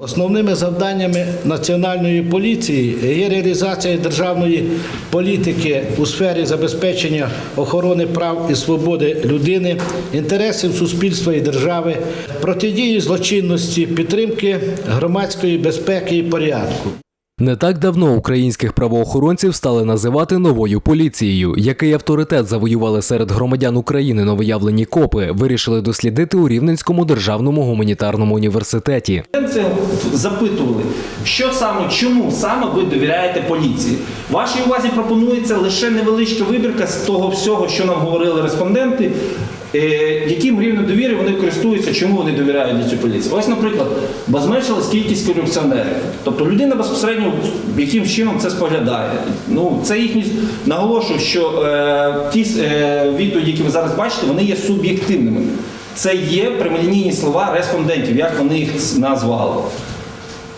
Основними завданнями національної поліції є реалізація державної політики у сфері забезпечення охорони прав і свободи людини, інтересів суспільства і держави, протидії злочинності, підтримки громадської безпеки і порядку. Не так давно українських правоохоронців стали називати новою поліцією. Який авторитет завоювали серед громадян України новоявлені копи, вирішили дослідити у Рівненському державному гуманітарному університеті. Запитували, що саме, чому саме ви довіряєте поліції. Вашій увазі пропонується лише невеличка вибірка з того всього, що нам говорили респонденти, яким рівнем довіри вони користуються, чому вони довіряють цю поліцію. Ось, наприклад, зменшилась кількість корупціонерів. Тобто людина безпосередньо яким чином це споглядає. Ну, це їхні наголошую, що е, ті е, відповіді, які ви зараз бачите, вони є суб'єктивними. Це є прямолінійні слова респондентів, як вони їх назвали.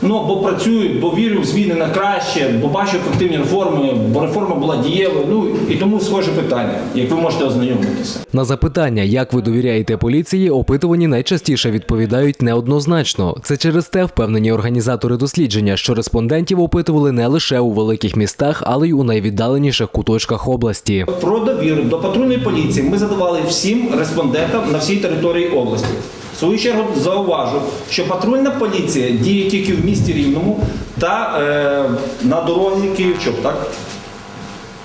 Ну, бо працюють, бо вірю в зміни на краще, бо бачу ефективні реформи, бо реформа була дієвою. Ну і тому схоже питання, як ви можете ознайомитися. На запитання, як ви довіряєте поліції, опитувані найчастіше відповідають неоднозначно. Це через те впевнені організатори дослідження, що респондентів опитували не лише у великих містах, але й у найвіддаленіших куточках області. Про довіру до патрульної поліції ми задавали всім респондентам на всій території області. В свою чергу зауважу, що патрульна поліція діє тільки в місті Рівному та е, на дорозі Київ-Чоп, так?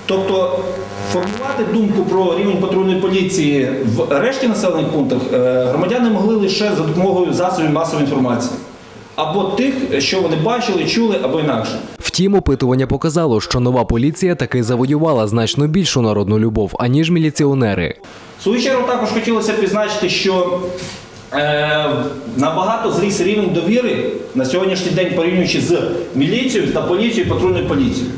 Тобто формувати думку про рівень патрульної поліції в решті населених пунктах е, громадяни могли лише за допомогою засобів масової інформації. Або тих, що вони бачили, чули, або інакше. Втім, опитування показало, що нова поліція таки завоювала значно більшу народну любов, аніж міліціонери. В свою чергу також хотілося б відзначити, що е, набагато зріс рівень довіри на сьогоднішній день порівнюючи з міліцією та поліцією, патрульною поліцією.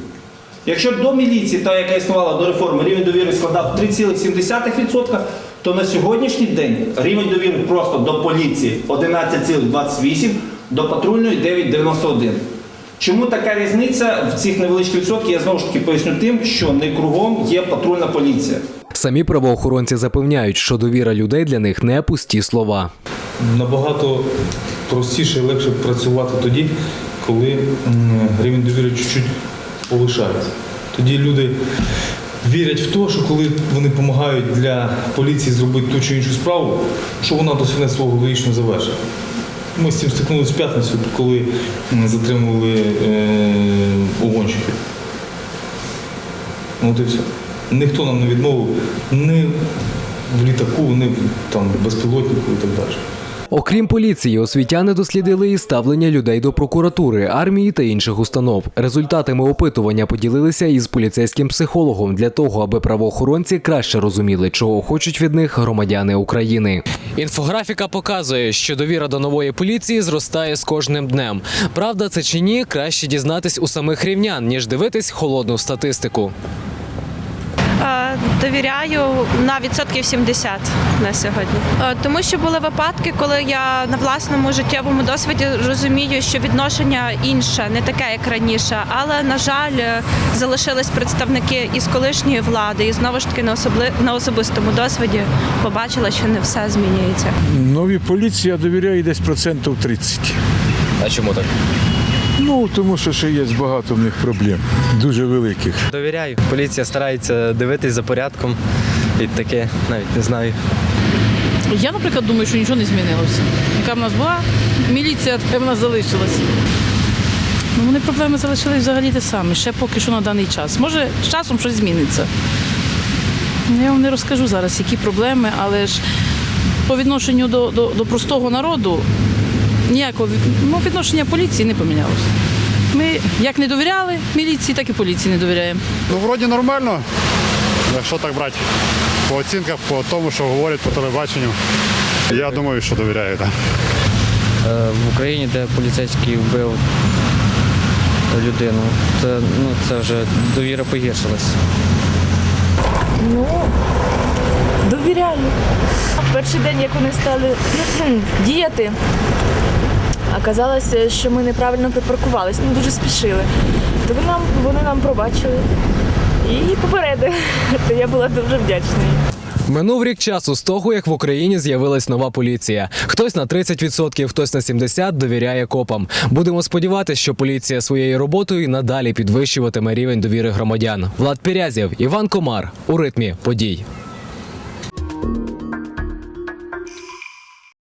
Якщо до міліції, та яка існувала до реформи, рівень довіри складав 3,7%, то на сьогоднішній день рівень довіри просто до поліції 11,28%, до патрульної 9,91%. Чому така різниця в цих невеличких відсотках? Я знову ж таки поясню тим, що не кругом є патрульна поліція. Самі правоохоронці запевняють, що довіра людей для них не пусті слова. Набагато простіше і легше працювати тоді, коли рівень довіри чуть-чуть повишається. Тоді люди вірять в те, що коли вони допомагають для поліції зробити ту чи іншу справу, що вона досягне свого логічного завершення. Ми з цим стикнулися в п'ятницю, коли затримували е, угонщиків. От і все. Ніхто нам не відмовив ні в літаку, ні в там, безпілотнику і так далі. Окрім поліції, освітяни дослідили і ставлення людей до прокуратури, армії та інших установ. Результатами опитування поділилися із поліцейським психологом для того, аби правоохоронці краще розуміли, чого хочуть від них громадяни України. Інфографіка показує, що довіра до нової поліції зростає з кожним днем. Правда, це чи ні, краще дізнатись у самих рівнян, ніж дивитись холодну статистику. Довіряю на відсотків 70 на сьогодні. Е, Тому що були випадки, коли я на власному життєвому досвіді розумію, що відношення інше, не таке, як раніше. Але на жаль, е, залишились представники із колишньої влади, і знову ж таки на особли на особистому досвіді побачила, що не все змінюється. Новій поліції я довіряю десь процентів 30. А чому так? Ну, тому що ще є багато в них проблем, дуже великих. Довіряю. Поліція старається дивитись за порядком і таке, навіть не знаю. Я, наприклад, думаю, що нічого не змінилося. Яка в нас була міліція, така в нас залишилась. Ну, вони проблеми залишились взагалі те самі, ще поки що на даний час. Може, з часом щось зміниться. Ну, Я вам не розкажу зараз, які проблеми, але ж по відношенню до, до, до простого народу ніякого ну, відношення поліції не помінялося. Ми як не довіряли міліції, так і поліції не довіряємо. Ну, вроді нормально, якщо так брати по оцінках, по тому, що говорять по телебаченню. Я думаю, що довіряю. Так. Е, В Україні, де поліцейський вбив людину, це, ну, це вже довіра погіршилась. Ну, довіряю. Перший день, як вони стали діяти, оказалося, що ми неправильно припаркувалися, ну дуже спішили. То вони нам, вони нам пробачили і попередили. То я була дуже вдячна. Минув рік часу з того, як в Україні з'явилась нова поліція. Хтось на 30%, хтось на 70% довіряє копам. Будемо сподіватися, що поліція своєю роботою надалі підвищуватиме рівень довіри громадян. Влад Пірязєв, Іван Комар у ритмі подій.